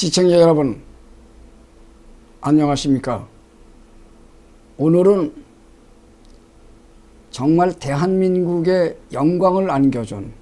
시청자 여러분, 안녕하십니까? 오늘은 정말 대한민국의 영광을 안겨준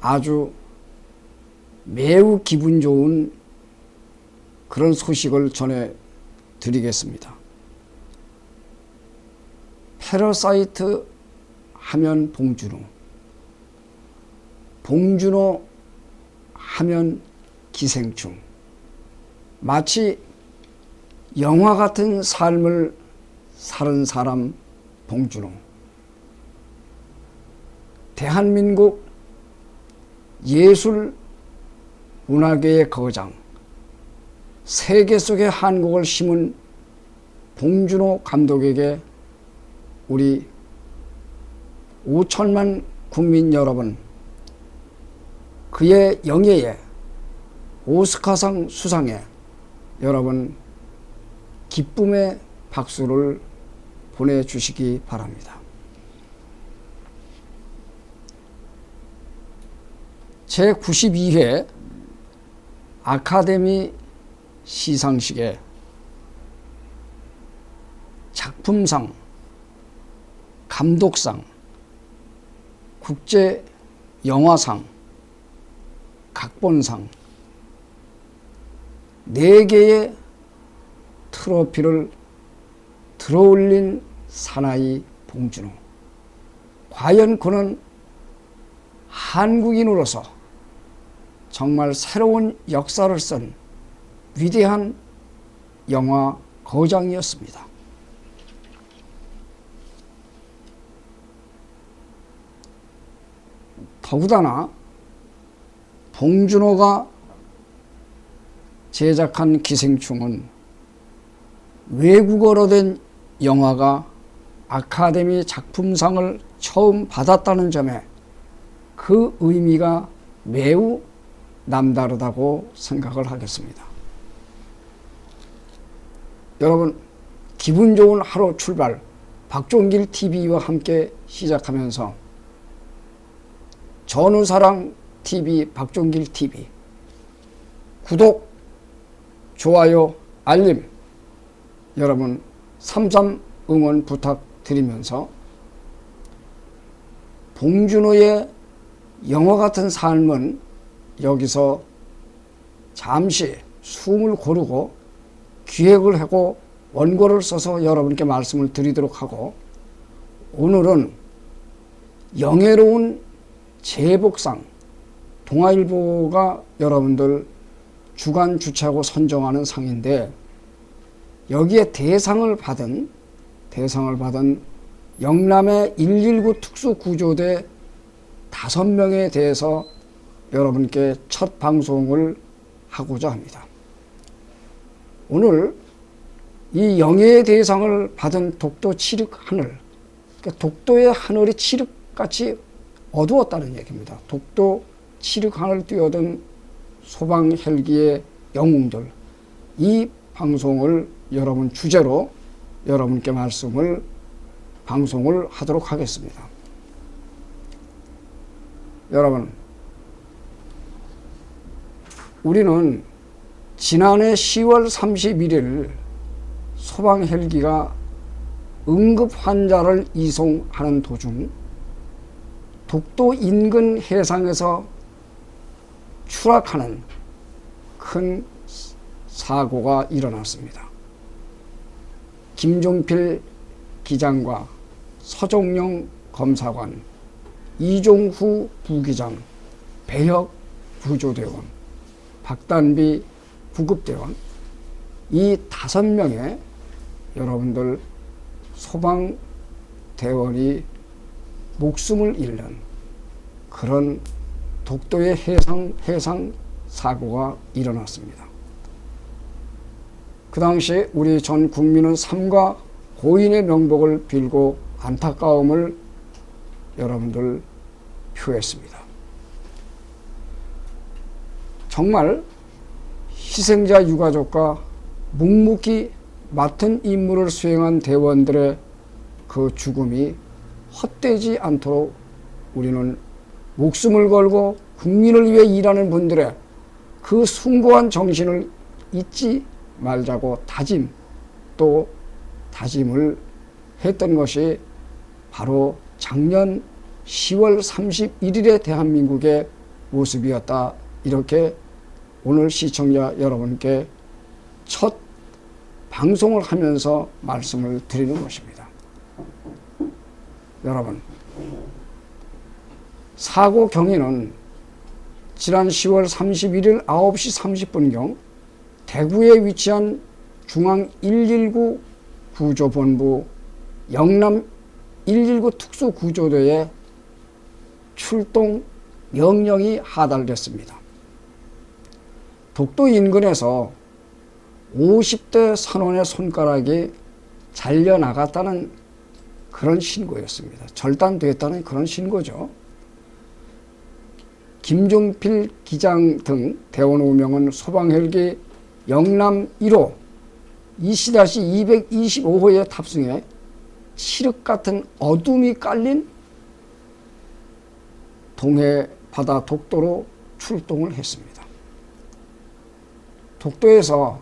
아주 매우 기분 좋은 그런 소식을 전해 드리겠습니다. 패러사이트 하면 봉준호, 봉준호 하면 기생충. 마치 영화 같은 삶을 사는 사람 봉준호. 대한민국 예술 문화계의 거장, 세계 속의 한국을 심은 봉준호 감독에게 우리 5천만 국민 여러분, 그의 영예에 오스카상 수상에 여러분 기쁨의 박수를 보내주시기 바랍니다. 제92회 아카데미 시상식에 작품상, 감독상, 국제 영화상, 각본상 네 개의 트로피를 들어올린 사나이 봉준호. 과연 그는 한국인으로서 정말 새로운 역사를 쓴 위대한 영화 거장이었습니다. 더구다나 봉준호가 제작한 기생충은 외국어로 된 영화가 아카데미 작품상을 처음 받았다는 점에 그 의미가 매우 남다르다고 생각을 하겠습니다. 여러분, 기분 좋은 하루 출발, 박종길 TV와 함께 시작하면서 전우사랑 TV, 박종길 TV, 구독, 좋아요, 알림, 여러분 삼삼 응원 부탁드리면서 봉준호의 영화 같은 삶은 여기서 잠시 숨을 고르고 기획을 하고 원고를 써서 여러분께 말씀을 드리도록 하고 오늘은 영예로운 제복상 동아일보가 여러분들 주간 주최하고 선정하는 상인데 여기에 대상을 받은 대상을 받은 영남의 119 특수구조대 다섯 명에 대해서 여러분께 첫 방송을 하고자 합니다. 오늘 이 영예의 대상을 받은 독도 칠흑 하늘, 그러니까 독도의 하늘이 칠흑같이 어두웠다는 얘기입니다. 독도 칠흑 하늘 뛰어든 소방 헬기의 영웅들 이 방송을 여러분 주제로 여러분께 말씀을 방송을 하도록 하겠습니다. 여러분 우리는 지난해 10월 31일 소방 헬기가 응급 환자를 이송하는 도중 독도 인근 해상에서 추락하는 큰 사고가 일어났습니다. 김종필 기장과 서종영 검사관, 이종후 부기장, 배혁 구조대원, 박단비 구급대원 이 다섯 명의 여러분들 소방대원이 목숨을 잃는 그런 독도의 해상, 해상 사고가 일어났습니다. 그 당시 우리 전 국민은 삼가 고인의 명복을 빌고 안타까움을 여러분들 표했습니다. 정말 희생자 유가족과 묵묵히 맡은 임무를 수행한 대원들의 그 죽음이 헛되지 않도록 우리는 목숨을 걸고 국민을 위해 일하는 분들의 그 숭고한 정신을 잊지 말자고 다짐 또 다짐을 했던 것이 바로 작년 10월 31일의 대한민국의 모습이었다. 이렇게 오늘 시청자 여러분께 첫 방송을 하면서 말씀을 드리는 것입니다. 여러분, 사고 경위는 지난 10월 31일 9시 30분경 대구에 위치한 중앙 119 구조본부 영남 119 특수구조대에 출동 명령이 하달됐습니다. 독도 인근에서 50대 선원의 손가락이 잘려나갔다는 그런 신고였습니다. 절단됐다는 그런 신고죠. 김종필 기장 등 대원 5명은 소방헬기 영남 1호 이시-225호에 탑승해 칠흑 같은 어둠이 깔린 동해 바다 독도로 출동을 했습니다. 독도에서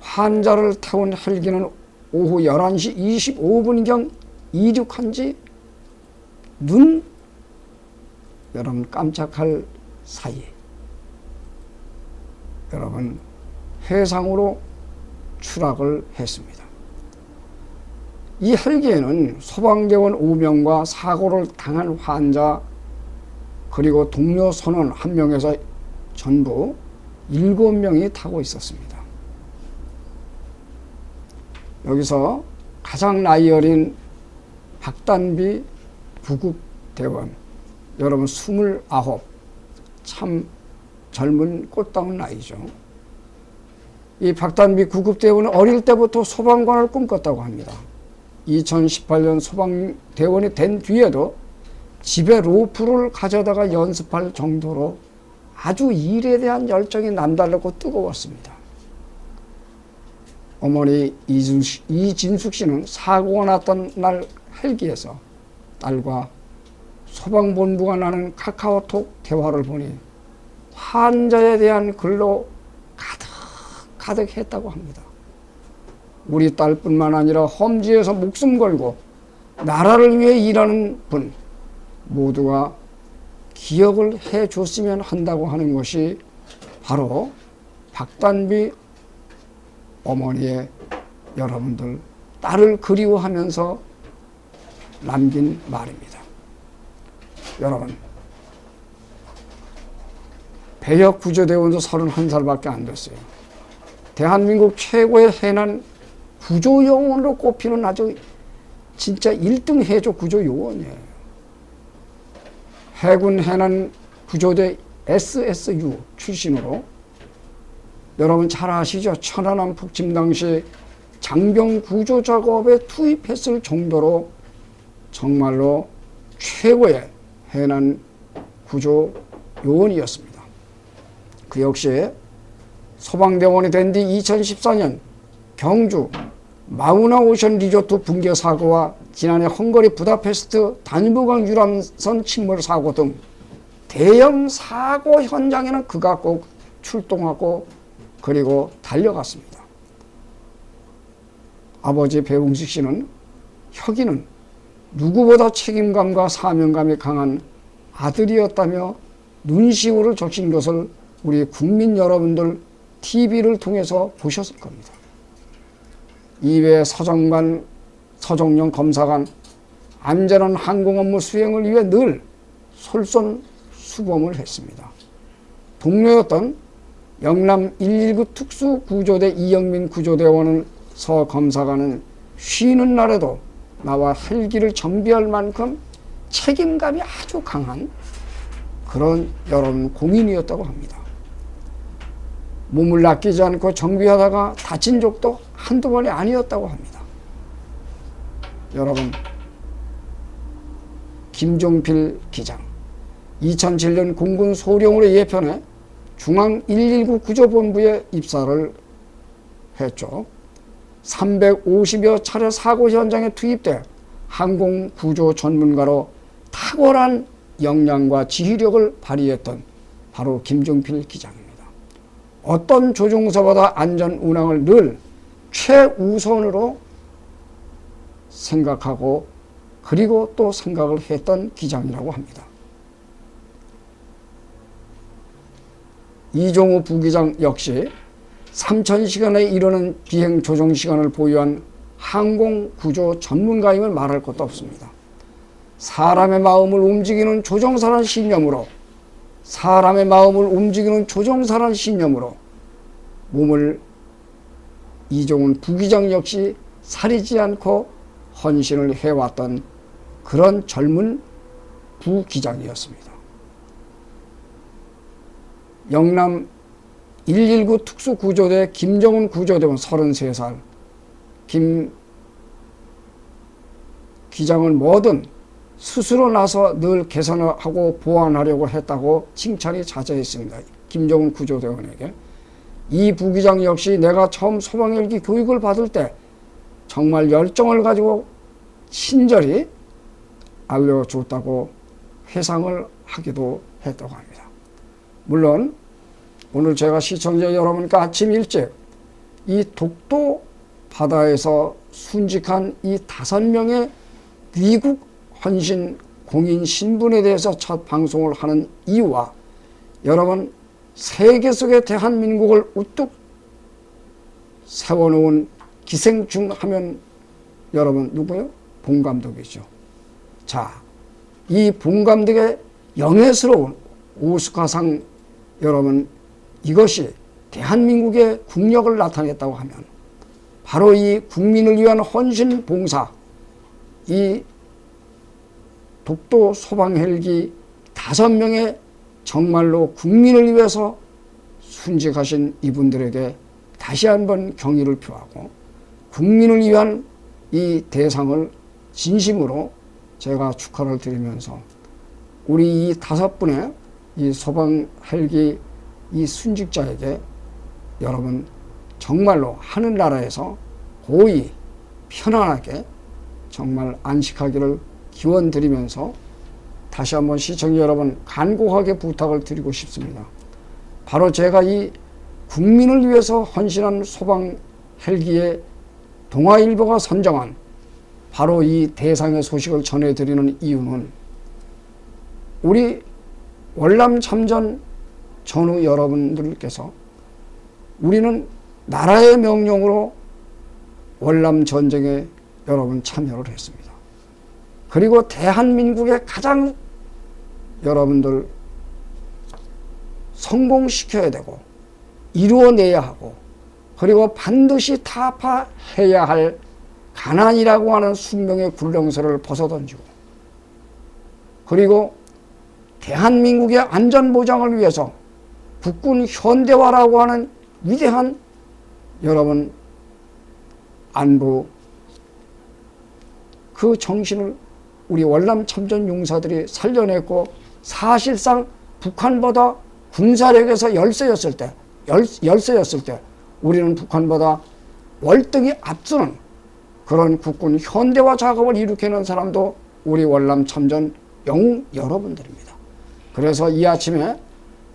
환자를 태운 헬기는 오후 11시 25분경 이륙한 지 눈 여러분 깜짝할 사이 여러분 해상으로 추락을 했습니다. 이 헬기에는 소방대원 5명과 사고를 당한 환자 그리고 동료 선원 1명에서 전부 7명이 타고 있었습니다. 여기서 가장 나이 어린 박단비 구급대원 여러분 29, 참 젊은 꽃다운 나이죠. 이 박단비 구급대원은 어릴 때부터 소방관을 꿈꿨다고 합니다. 2018년 소방대원이 된 뒤에도 집에 로프를 가져다가 연습할 정도로 아주 일에 대한 열정이 남다르고 뜨거웠습니다. 어머니 이진숙 씨는 사고가 났던 날 헬기에서 딸과 소방본부가 나는 카카오톡 대화를 보니 환자에 대한 글로 가득 가득했다고 합니다. 우리 딸뿐만 아니라 험지에서 목숨 걸고 나라를 위해 일하는 분 모두가 기억을 해 줬으면 한다고 하는 것이 바로 박단비 어머니의 여러분들 딸을 그리워하면서 남긴 말입니다. 여러분 배역 구조대원도 31살밖에 안 됐어요. 대한민국 최고의 해난 구조 요원으로 꼽히는 아주 진짜 1등 해조 구조 요원이에요. 해군 해난 구조대 SSU 출신으로 여러분 잘 아시죠? 천안함 폭침 당시 장병 구조 작업에 투입했을 정도로 정말로 최고의 해난 구조 요원이었습니다. 그 역시 소방대원이 된 뒤 2014년 경주 마우나 오션 리조트 붕괴 사고와 지난해 헝가리 부다페스트 단부강 유람선 침몰 사고 등 대형 사고 현장에는 그가 꼭 출동하고 그리고 달려갔습니다. 아버지 배웅식 씨는 혁이는 누구보다 책임감과 사명감이 강한 아들이었다며 눈시울을 적신 것을 우리 국민 여러분들 TV를 통해서 보셨을 겁니다. 이외 서정관, 서정영 검사관 안전한 항공 업무 수행을 위해 늘 솔선수범을 했습니다. 동료였던 영남 119 특수구조대 이영민 구조대원은 서 검사관은 쉬는 날에도 나와 헬기를 정비할 만큼 책임감이 아주 강한 그런 여러분 공인이었다고 합니다. 몸을 낚이지 않고 정비하다가 다친 적도 한두 번이 아니었다고 합니다. 여러분, 김종필 기장, 2007년 공군 소령으로 예편해 중앙 119 구조본부에 입사를 했죠. 350여 차례 사고 현장에 투입돼 항공 구조 전문가로 탁월한 역량과 지휘력을 발휘했던 바로 김종필 기장입니다. 어떤 조종사보다 안전 운항을 늘 최우선으로 생각하고 그리고 또 생각을 했던 기장이라고 합니다. 이종우 부기장 역시 3,000시간에 이르는 비행 조종 시간을 보유한 항공 구조 전문가임을 말할 것도 없습니다. 사람의 마음을 움직이는 조종사라는 신념으로 사람의 마음을 움직이는 조종사라는 신념으로 몸을 이종훈 부기장 역시 사리지 않고 헌신을 해왔던 그런 젊은 부기장이었습니다. 영남 119 특수구조대 김정훈 구조대원 33살 김 기장은 뭐든 스스로 나서 늘 개선하고 보완하려고 했다고 칭찬이 자자했습니다. 김정은 구조대원에게. 이 부기장 역시 내가 처음 소방헬기 교육을 받을 때 정말 열정을 가지고 친절히 알려줬다고 회상을 하기도 했다고 합니다. 물론 오늘 제가 시청자 여러분과 아침 일찍 이 독도 바다에서 순직한 이 다섯 명의 귀국 헌신 공인 신분에 대해서 첫 방송을 하는 이유와 여러분 세계 속의 대한민국을 우뚝 세워놓은 기생충 하면 여러분 누구요? 봉 감독이죠. 자, 이 봉 감독의 영예스러운 오스카상 여러분 이것이 대한민국의 국력을 나타냈다고 하면 바로 이 국민을 위한 헌신 봉사 이 독도 소방 헬기 다섯 명의 정말로 국민을 위해서 순직하신 이분들에게 다시 한번 경의를 표하고 국민을 위한 이 대상을 진심으로 제가 축하를 드리면서 우리 이 다섯 분의 이 소방 헬기 이 순직자에게 여러분 정말로 하늘나라에서 고이 편안하게 정말 안식하기를 기원 드리면서 다시 한번 시청자 여러분 간곡하게 부탁을 드리고 싶습니다. 바로 제가 이 국민을 위해서 헌신한 소방 헬기의 동아일보가 선정한 바로 이 대상의 소식을 전해드리는 이유는 우리 월남 참전 전후 여러분들께서 우리는 나라의 명령으로 월남 전쟁에 여러분 참여를 했습니다. 그리고 대한민국의 가장 여러분들 성공시켜야 되고 이루어내야 하고 그리고 반드시 타파해야 할 가난이라고 하는 숙명의 굴렁쇠를 벗어던지고 그리고 대한민국의 안전보장을 위해서 국군 현대화라고 하는 위대한 여러분 안보 그 정신을 우리 월남 참전 용사들이 살려냈고 사실상 북한보다 군사력에서 열세였을 때 열, 열세였을 때 우리는 북한보다 월등히 앞서는 그런 국군 현대화 작업을 일으키는 사람도 우리 월남 참전 영웅 여러분들입니다. 그래서 이 아침에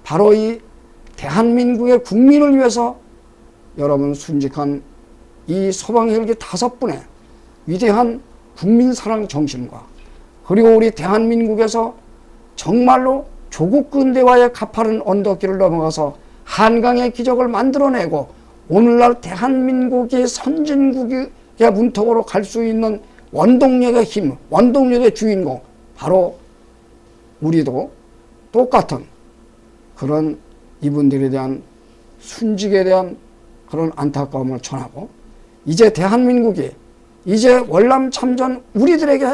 바로 이 대한민국의 국민을 위해서 여러분 순직한 이 소방헬기 다섯 분의 위대한 국민사랑 정신과 그리고 우리 대한민국에서 정말로 조국 근대화의 가파른 언덕길을 넘어가서 한강의 기적을 만들어내고 오늘날 대한민국이 선진국의 문턱으로 갈 수 있는 원동력의 힘, 원동력의 주인공 바로 우리도 똑같은 그런 이분들에 대한 순직에 대한 그런 안타까움을 전하고 이제 대한민국이 이제 월남 참전 우리들에게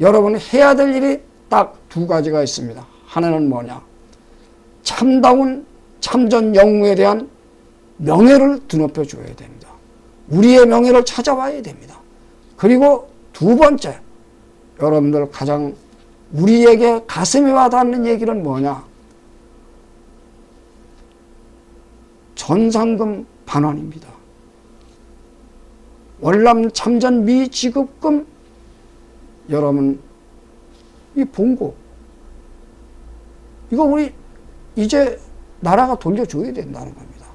여러분 해야 될 일이 딱 두 가지가 있습니다. 하나는 뭐냐? 참다운 참전 영웅에 대한 명예를 드높여 줘야 됩니다. 우리의 명예를 찾아와야 됩니다. 그리고 두 번째, 여러분들 가장 우리에게 가슴에 와닿는 얘기는 뭐냐? 전상금 반환입니다. 월남 참전 미지급금 여러분 이 봉고 이거 우리 이제 나라가 돌려줘야 된다는 겁니다.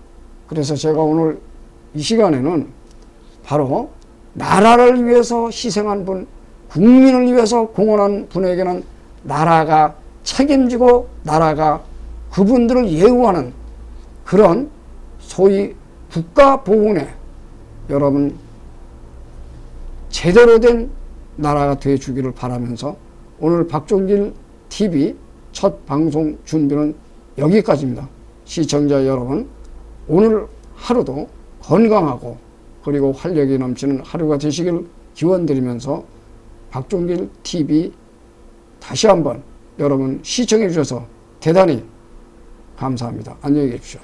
그래서 제가 오늘 이 시간에는 바로 나라를 위해서 희생한 분, 국민을 위해서 공헌한 분에게는 나라가 책임지고 나라가 그분들을 예우하는 그런 소위 국가보훈에 여러분 제대로 된 나라가 되어 주기를 바라면서 오늘 박종길 TV 첫 방송 준비는 여기까지입니다. 시청자 여러분, 오늘 하루도 건강하고 그리고 활력이 넘치는 하루가 되시길 기원드리면서 박종길 TV 다시 한번 여러분 시청해 주셔서 대단히 감사합니다. 안녕히 계십시오.